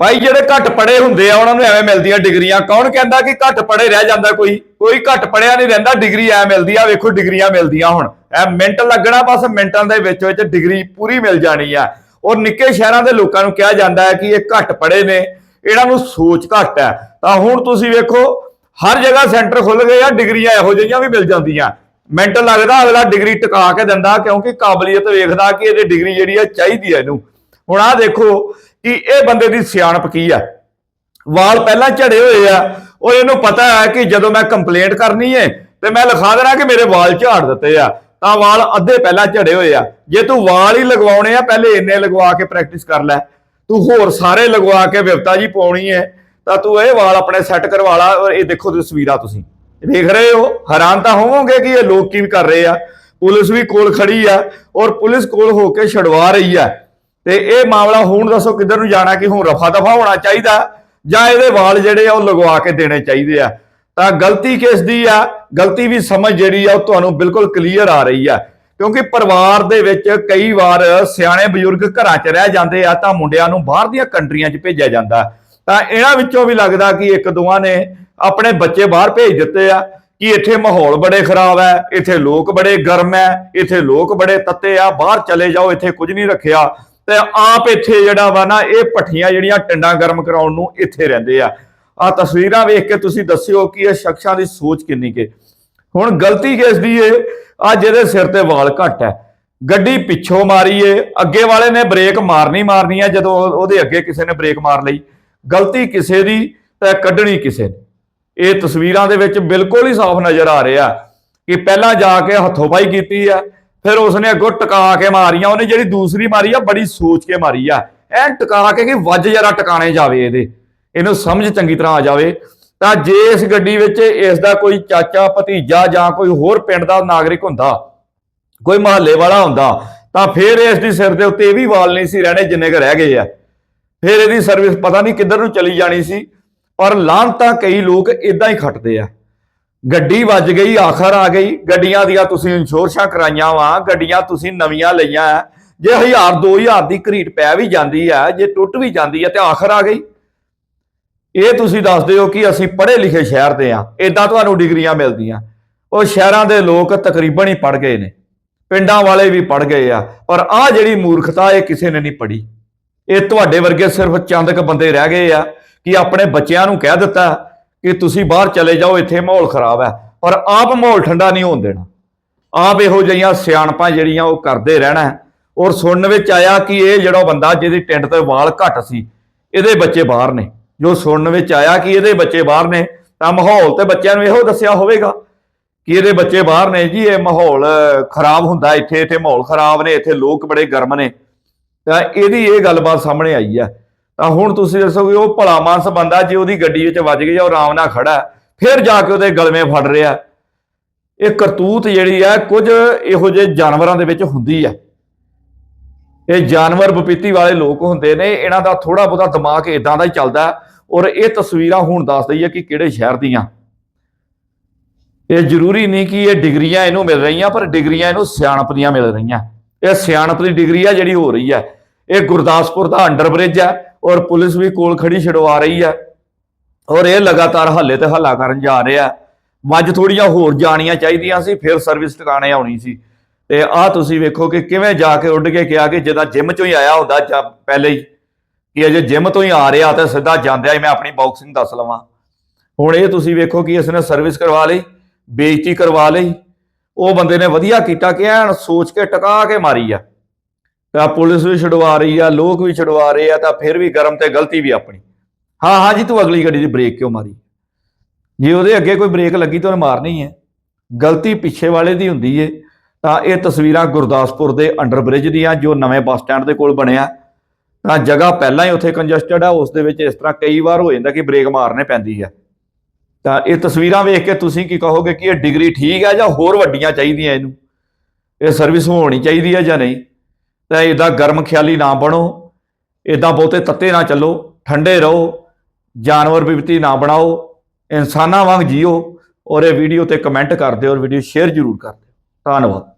ਭਾਈ ਜਿਹੜੇ ਘੱਟ ਪੜੇ ਹੁੰਦੇ ਆ, ਉਹਨਾਂ ਨੂੰ ਐਵੇਂ ਮਿਲਦੀਆਂ ਡਿਗਰੀਆਂ। ਕੌਣ ਕਹਿੰਦਾ ਕਿ ਘੱਟ ਪੜੇ ਰਹਿ ਜਾਂਦਾ ਕੋਈ? ਕੋਈ ਘੱਟ ਪੜਿਆ ਨਹੀਂ ਰਹਿੰਦਾ, ਡਿਗਰੀ ਐ ਮਿਲਦੀ ਆ, ਵੇਖੋ ਡਿਗਰੀਆਂ ਮਿਲਦੀਆਂ ਹੁਣ। ਐ ਮਿੰਟ ਲੱਗਣਾ, ਬਸ ਮਿੰਟਾਂ ਦੇ ਵਿੱਚ ਵਿੱਚ ਡਿਗਰੀ ਪੂਰੀ ਮਿਲ ਜਾਣੀ ਆ। ਔਰ ਨਿੱਕੇ ਸ਼ਹਿਰਾਂ ਦੇ ਲੋਕਾਂ ਨੂੰ ਕਿਹਾ ਜਾਂਦਾ ਹੈ ਕਿ ਇਹ ਘੱਟ ਪੜੇ ਨੇ, ਇਹਨਾਂ ਨੂੰ ਸੋਚ ਘੱਟ ਹੈ। ਤਾਂ ਹੁਣ ਤੁਸੀਂ ਵੇਖੋ, ਹਰ ਜਗ੍ਹਾ ਸੈਂਟਰ ਖੁੱਲ ਗਏ ਆ, ਡਿਗਰੀਆਂ ਇਹੋ ਜਿਹੀਆਂ ਵੀ ਮਿਲ ਜਾਂਦੀਆਂ। ਮਿੰਟ ਲੱਗਦਾ, ਅਗਲਾ ਡਿਗਰੀ ਟਿਕਾ ਕੇ ਦਿੰਦਾ, ਕਿਉਂਕਿ ਕਾਬਲੀਅਤ ਵੇਖਦਾ ਕਿ ਇਹਦੇ ਡਿਗਰੀ ਜਿਹੜੀ ਆ ਚਾਹੀਦੀ ਹੈ ਇਹਨੂੰ। ਹੁਣ ਆਹ ਦੇਖੋ ਕਿ ਇਹ ਬੰਦੇ ਦੀ ਸਿਆਣਪ ਕੀ ਆ? ਵਾਲ ਪਹਿਲਾਂ ਝੜੇ ਹੋਏ ਆ। ਉਹ ਇਹਨੂੰ ਪਤਾ ਹੈ ਕਿ ਜਦੋਂ ਮੈਂ ਕੰਪਲੇਂਟ ਕਰਨੀ ਹੈ ਤੇ ਮੈਂ ਲਿਖਾ ਦੇਣਾ ਕਿ ਮੇਰੇ ਵਾਲ ਝਾੜ ਦਿੱਤੇ ਆ। ਤਾਂ ਵਾਲ ਅੱਧੇ ਪਹਿਲਾਂ ਝੜੇ ਹੋਏ ਆ। ਜੇ ਤੂੰ ਵਾਲ ਹੀ ਲਗਵਾਉਣੇ ਆ, ਪਹਿਲੇ ਇੰਨੇ ਲਗਵਾ ਕੇ ਪ੍ਰੈਕਟਿਸ ਕਰ ਲੈ। ਤੂੰ ਹੋਰ ਸਾਰੇ ਲਗਵਾ ਕੇ ਵਿਵਤਾ ਜੀ ਪਾਉਣੀ ਹੈ ਤਾਂ ਤੂੰ ਇਹ ਵਾਲ ਆਪਣੇ ਸੈੱਟ ਕਰਵਾ ਲਾ। ਔਰ ਇਹ ਦੇਖੋ ਤਸਵੀਰਾਂ ਤੁਸੀਂ। ਦੇਖ ਰਹੇ ਹੋ? ਹੈਰਾਨ ਤਾਂ ਹੋਵੋਗੇ ਕਿ ਇਹ ਲੋਕ ਕੀ ਕਰ ਰਹੇ ਆ? ਪੁਲਿਸ ਵੀ ਕੋਲ ਖੜੀ ਆ। ਔਰ ਪੁਲਿਸ ਕੋਲ ਹੋ ਕੇ ਛਡਵਾ ਰਹੀ ਆ। ਤੇ ਇਹ ਮਾਮਲਾ ਹੁਣ ਦੱਸੋ ਕਿੱਧਰ ਨੂੰ ਜਾਣਾ ਕਿ ਹੁਣ ਰਫਾ ਦਫਾ ਹੋਣਾ ਚਾਹੀਦਾ ਜਾਂ ਇਹਦੇ ਵਾਲ ਜਿਹੜੇ ਆ ਉਹ ਲਗਵਾ ਕੇ ਦੇਣੇ ਚਾਹੀਦੇ ਆ। ਤਾਂ ਗਲਤੀ ਕਿਸ ਦੀ ਆ? ਗਲਤੀ ਵੀ ਸਮਝ ਜਿਹੜੀ ਆ ਉਹ ਤੁਹਾਨੂੰ ਬਿਲਕੁਲ ਕਲੀਅਰ ਆ ਰਹੀ ਆ। ਕਿਉਂਕਿ ਪਰਿਵਾਰ ਦੇ ਵਿੱਚ ਕਈ ਵਾਰ ਸਿਆਣੇ ਬਜ਼ੁਰਗ ਘਰਾਂ 'ਚ ਰਹਿ ਜਾਂਦੇ ਆ ਤਾਂ ਮੁੰਡਿਆਂ ਨੂੰ ਬਾਹਰ ਦੀਆਂ ਕੰਟਰੀਆਂ 'ਚ ਭੇਜਿਆ ਜਾਂਦਾ। ਤਾਂ ਇਹਨਾਂ ਵਿੱਚੋਂ ਵੀ ਲੱਗਦਾ ਕਿ ਇੱਕ ਦੋਵਾਂ ਨੇ ਆਪਣੇ ਬੱਚੇ ਬਾਹਰ ਭੇਜ ਦਿੱਤੇ ਆ ਕਿ ਇੱਥੇ ਮਾਹੌਲ ਬੜੇ ਖਰਾਬ ਹੈ ਇੱਥੇ ਲੋਕ ਬੜੇ ਗਰਮ ਹੈ ਇੱਥੇ ਲੋਕ ਬੜੇ ਤੱਤੇ ਆ, ਬਾਹਰ ਚਲੇ ਜਾਓ, ਇੱਥੇ ਕੁਝ ਨਹੀਂ ਰੱਖਿਆ। ਤੇ ਆਪ ਇੱਥੇ ਜਿਹੜਾ ਵਾ ਨਾ, ਇਹ ਪੱਠੀਆਂ ਜਿਹੜੀਆਂ ਟੰਡਾਂ ਗਰਮ ਕਰਾਉਣ ਨੂੰ ਇੱਥੇ ਰਹਿੰਦੇ ਆ। ਆ ਤਸਵੀਰਾਂ ਵੇਖ ਕੇ ਤੁਸੀਂ ਦੱਸਿਓ ਕਿ ਇਹ ਸ਼ਖਸਾਂ ਦੀ ਸੋਚ ਕਿੰਨੀ ਕੇ ਹੁਣ ਗਲਤੀ ਕਿਸ ਦੀ ਏ? ਆ ਜਿਹਦੇ ਸਿਰ ਤੇ ਵਾਲ ਘੱਟ ਹੈ। ਗੱਡੀ ਪਿੱਛੋਂ ਮਾਰੀਏ ਅੱਗੇ ਵਾਲੇ ਨੇ ਬ੍ਰੇਕ ਮਾਰਨੀ ਮਾਰਨੀ ਹੈ ਜਦੋਂ ਉਹਦੇ ਅੱਗੇ ਕਿਸੇ ਨੇ ਬ੍ਰੇਕ ਮਾਰ ਲਈ। ਗਲਤੀ ਕਿਸੇ ਦੀ ਤੇ ਕੱਢਣੀ ਕਿਸੇ ਨੇ। ਇਹ ਤਸਵੀਰਾਂ ਦੇ ਵਿੱਚ ਬਿਲਕੁਲ ਹੀ ਸਾਫ਼ ਨਜ਼ਰ ਆ ਰਿਹਾ ਕਿ ਪਹਿਲਾਂ ਜਾ ਕੇ ਹੱਥੋਂ ਪਾਈ ਕੀਤੀ ਆ। ਫਿਰ ਉਸਨੇ ਅੱਗੋਂ ਟਿਕਾ ਕੇ ਮਾਰੀਆਂ ਉਹਨੇ ਜਿਹੜੀ ਦੂਸਰੀ ਮਾਰੀ ਆ, ਬੜੀ ਸੋਚ ਕੇ ਮਾਰੀ ਆ। ਐ ਟਿਕਾ ਕੇ ਕਿ ਵੱਜ ਜਰਾ ਟਿਕਾਣੇ ਜਾਵੇ ਇਹਦੇ। ਇਹਨੂੰ ਸਮਝ ਚੰਗੀ ਤਰ੍ਹਾਂ ਆ ਜਾਵੇ। ਤਾਂ ਜੇ ਇਸ ਗੱਡੀ ਵਿੱਚ ਇਸ ਦਾ ਕੋਈ ਚਾਚਾ, ਭਤੀਜਾ ਜਾਂ ਕੋਈ ਹੋਰ ਪਿੰਡ ਦਾ ਨਾਗਰਿਕ ਹੁੰਦਾ, ਕੋਈ ਮਹੱਲੇ ਵਾਲਾ ਹੁੰਦਾ, ਤਾਂ ਫਿਰ ਇਸ ਦੀ ਸਿਰ ਦੇ ਉੱਤੇ ਇਹ ਵੀ ਵਾਲ ਨਹੀਂ ਸੀ ਰਹਿਣੇ ਜਿੰਨੇ ਕੁ ਰਹਿ ਗਏ ਆ। ਫਿਰ ਇਹਦੀ ਸਰਵਿਸ ਪਤਾ ਨਹੀਂ ਕਿੱਧਰ ਨੂੰ ਚਲੀ ਜਾਣੀ ਸੀ, ਪਰ ਲਾਂਤਾਂ ਕਈ ਲੋਕ ਇਦਾਂ ਹੀ ਖੱਟਦੇ ਆ। ਗੱਡੀ ਵੱਜ ਗਈ, ਆਖਰ ਆ ਗਈ, ਗੱਡੀਆਂ ਦੀਆਂ ਤੁਸੀਂ ਇੰਸ਼ੋਰੈਂਸਾਂ ਕਰਾਈਆਂ ਵਾ, ਗੱਡੀਆਂ ਤੁਸੀਂ ਨਵੀਆਂ ਲਈਆਂ ਆ। ਜੇ 1000 2000 ਦੀ ਘਰੀਟ ਪੈ ਵੀ ਜਾਂਦੀ ਹੈ ਜੇ ਟੁੱਟ ਵੀ ਜਾਂਦੀ ਹੈ ਤੇ ਆਖਰ ਆ ਗਈ। ਇਹ ਤੁਸੀਂ ਦੱਸਦੇ ਹੋ ਕਿ ਅਸੀਂ ਪੜ੍ਹੇ ਲਿਖੇ ਸ਼ਹਿਰ ਦੇ ਆ ਇਦਾਂ ਤੁਹਾਨੂੰ ਡਿਗਰੀਆਂ ਮਿਲਦੀਆਂ। ਉਹ ਸ਼ਹਿਰਾਂ ਦੇ ਲੋਕ ਤਕਰੀਬਨ ਹੀ ਪੜ ਗਏ ਨੇ, ਪਿੰਡਾਂ ਵਾਲੇ ਵੀ ਪੜ ਗਏ ਆ, ਪਰ ਆਹ ਜਿਹੜੀ ਮੂਰਖਤਾ ਇਹ ਕਿਸੇ ਨੇ ਨਹੀਂ ਪੜੀ ਇਹ ਤੁਹਾਡੇ ਵਰਗੇ ਸਿਰਫ ਚੰਦਕ ਬੰਦੇ ਰਹਿ ਗਏ ਆ, ਕਿ ਆਪਣੇ ਬੱਚਿਆਂ ਨੂੰ ਕਹਿ ਦਿੱਤਾ ਕਿ ਤੁਸੀਂ ਬਾਹਰ ਚਲੇ ਜਾਓ, ਇੱਥੇ ਮਾਹੌਲ ਖਰਾਬ ਹੈ। ਪਰ ਆਪ ਮਾਹੌਲ ਠੰਡਾ ਨਹੀਂ ਹੋਣ ਦੇਣਾ। ਆਪ ਇਹੋ ਜਿਹੀਆਂ ਸਿਆਣਪਾਂ ਜਿਹੜੀਆਂ ਉਹ ਕਰਦੇ ਰਹਿਣਾ ਔਰ ਸੁਣਨ ਵਿੱਚ ਆਇਆ ਕਿ ਇਹ ਜਿਹੜਾ ਬੰਦਾ ਜਿਹਦੀ ਟਿੰਡ ਤੇ ਵਾਲ ਘੱਟ ਸੀ, ਇਹਦੇ ਬੱਚੇ ਬਾਹਰ ਨੇ। ਜੋ ਸੁਣਨ ਵਿੱਚ ਆਇਆ ਕਿ ਇਹਦੇ ਬੱਚੇ ਬਾਹਰ ਨੇ, ਤਾਂ ਮਾਹੌਲ ਤੇ ਬੱਚਿਆਂ ਨੂੰ ਇਹੋ ਦੱਸਿਆ ਹੋਵੇਗਾ ਕਿ ਇਹਦੇ ਬੱਚੇ ਬਾਹਰ ਨੇ ਜੀ, ਇਹ ਮਾਹੌਲ ਖਰਾਬ ਹੁੰਦਾ ਇੱਥੇ ਇੱਥੇ ਮਾਹੌਲ ਖਰਾਬ ਨੇ, ਇੱਥੇ ਲੋਕ ਬੜੇ ਗਰਮ ਨੇ। ਤਾਂ ਇਹਦੀ ਇਹ ਗੱਲਬਾਤ ਸਾਹਮਣੇ ਆਈ ਹੈ। ਤਾਂ ਹੁਣ ਤੁਸੀਂ ਦੱਸੋ ਦੱਸੋਗੇ ਉਹ ਭਲਾ ਮਾਨਸ ਬੰਦਾ ਜੇ ਉਹਦੀ ਗੱਡੀ ਵਿੱਚ ਵੱਜ ਗਈ ਜਾਂ ਉਹ ਆਰਾਮ ਨਾਲ ਖੜਾ ਫਿਰ ਜਾ ਕੇ ਉਹਦੇ ਗਲਵੇਂ ਫੜ ਰਿਹਾ ਇਹ ਕਰਤੂਤ ਜਿਹੜੀ ਹੈ ਕੁਝ ਇਹੋ ਜਿਹੇ ਜਾਨਵਰਾਂ ਦੇ ਵਿੱਚ ਹੁੰਦੀ ਹੈ ਇਹ ਜਾਨਵਰ ਬਪੀਤੀ ਵਾਲੇ ਲੋਕ ਹੁੰਦੇ ਨੇ, ਇਹਨਾਂ ਦਾ ਥੋੜਾ ਬਹੁਤਾ ਦਿਮਾਗ ਇਦਾਂ ਦਾ ਹੀ ਚੱਲਦਾ ਔਰ ਇਹ ਤਸਵੀਰਾਂ ਹੁਣ ਦੱਸ ਦਈ ਹੈ ਕਿ ਕਿਹੜੇ ਸ਼ਹਿਰ ਦੀਆਂ। ਇਹ ਜ਼ਰੂਰੀ ਨਹੀਂ ਕਿ ਇਹ ਡਿਗਰੀਆਂ ਇਹਨੂੰ ਮਿਲ ਰਹੀਆਂ, ਪਰ ਡਿਗਰੀਆਂ ਇਹਨੂੰ ਸਿਆਣਪ ਦੀਆਂ ਮਿਲ ਰਹੀਆਂ। ਇਹ ਸਿਆਣਪ ਦੀ ਡਿਗਰੀ ਆ ਜਿਹੜੀ ਹੋ ਰਹੀ ਹੈ ਇਹ ਗੁਰਦਾਸਪੁਰ ਦਾ ਅੰਡਰ ਬ੍ਰਿਜ ਹੈ ਔਰ ਪੁਲਿਸ ਵੀ ਕੋਲ ਖੜੀ ਛਡਵਾ ਰਹੀ ਹੈ। ਔਰ ਇਹ ਲਗਾਤਾਰ ਹੱਲੇ ਤੇ ਹੱਲਾ ਕਰਨ ਜਾ ਰਿਹਾ ਮੱਝ ਥੋੜੀਆਂ ਹੋਰ ਜਾਣੀਆਂ ਚਾਹੀਦੀਆਂ ਸੀ, ਫਿਰ ਸਰਵਿਸ ਟਿਕਾਣੇ ਆਉਣੀ ਸੀ। ਤੇ ਆਹ ਤੁਸੀਂ ਵੇਖੋ ਕਿ ਕਿਵੇਂ ਜਾ ਕੇ ਉੱਡ ਕੇ ਕਿਹਾ ਕਿ ਜਿੱਦਾਂ ਜਿਮ ਚੋਂ ਹੀ ਆਇਆ ਹੁੰਦਾ ਜਾਂ ਪਹਿਲੇ ਹੀ, ਕਿ ਅਜੇ ਜਿਮ ਤੋਂ ਹੀ ਆ ਰਿਹਾ ਤਾਂ ਸਿੱਧਾ ਜਾਂਦਿਆ ਹੀ, ਮੈਂ ਆਪਣੀ ਬਾਕਸਿੰਗ ਦੱਸ ਲਵਾਂ। ਹੁਣ ਇਹ ਤੁਸੀਂ ਵੇਖੋ ਕਿ ਇਸਨੇ ਸਰਵਿਸ ਕਰਵਾ ਲਈ, ਬੇਇੱਜ਼ਤੀ ਕਰਵਾ ਲਈ। ਉਹ ਬੰਦੇ ਨੇ ਵਧੀਆ ਕੀਤਾ ਕਿ ਐਨ ਸੋਚ ਕੇ ਟਕਾ ਕੇ ਮਾਰੀ ਆ। ਤਾਂ ਪੁਲਿਸ ਵੀ ਛਡਵਾ ਰਹੀ ਆ, ਲੋਕ ਵੀ ਛਡਵਾ ਰਹੇ ਆ, ਤਾਂ ਫਿਰ ਵੀ ਗਰਮ ਤੇ ਗਲਤੀ ਵੀ ਆਪਣੀ। ਹਾਂ ਹਾਂ ਜੀ, ਤੂੰ ਅਗਲੀ ਗੱਡੀ ਦੀ ਬ੍ਰੇਕ ਕਿਉਂ ਮਾਰੀ? ਜੇ ਉਹਦੇ ਅੱਗੇ ਕੋਈ ਬ੍ਰੇਕ ਲੱਗੀ ਤਾਂ ਉਹਨੇ ਮਾਰਨੀ ਹੈ। ਗਲਤੀ ਪਿੱਛੇ ਵਾਲੇ ਦੀ ਹੁੰਦੀ ਏ। ਤਾਂ ਇਹ ਤਸਵੀਰਾਂ ਗੁਰਦਾਸਪੁਰ ਦੇ ਅੰਡਰ ਬ੍ਰਿਜ ਦੀਆਂ, ਜੋ ਨਵੇਂ ਬੱਸ ਸਟੈਂਡ ਦੇ ਕੋਲ ਬਣਿਆ। ਤਾਂ ਜਗ੍ਹਾ ਪਹਿਲਾਂ ਹੀ ਉੱਥੇ ਕੰਜਸਟਡ ਆ, ਉਸ ਦੇ ਵਿੱਚ ਇਸ ਤਰ੍ਹਾਂ ਕਈ ਵਾਰ ਹੋ ਜਾਂਦਾ ਕਿ ਬ੍ਰੇਕ ਮਾਰਨੇ ਪੈਂਦੀ ਹੈ ਤਾਂ ਇਹ ਤਸਵੀਰਾਂ ਵੇਖ ਕੇ ਤੁਸੀਂ ਕੀ ਕਹੋਗੇ ਕਿ ਇਹ ਡਿਗਰੀ ਠੀਕ ਆ ਜਾਂ ਹੋਰ ਵੱਡੀਆਂ ਚਾਹੀਦੀਆਂ ਇਹਨੂੰ? ਇਹ ਸਰਵਿਸ ਹੋਣੀ ਚਾਹੀਦੀ ਹੈ ਜਾਂ ਨਹੀਂ? ਤਾਂ ਇਦਾਂ ਗਰਮ ਖਿਆਲੀ ਨਾ ਬਣੋ ਇਦਾਂ ਬਹੁਤੇ ਤੱਤੇ ਨਾ ਚੱਲੋ, ਠੰਡੇ ਰਹੋ, ਜਾਨਵਰ ਵਿਪਤੀ ਨਾ ਬਣਾਓ, ਇਨਸਾਨਾਂ ਵਾਂਗ ਜੀਓ ਔਰ ਇਹ ਵੀਡੀਓ ਤੇ ਕਮੈਂਟ ਕਰ ਦਿਓ ਔਰ ਵੀਡੀਓ ਸ਼ੇਅਰ ਜ਼ਰੂਰ ਕਰ ਦਿਓ। ਧੰਨਵਾਦ।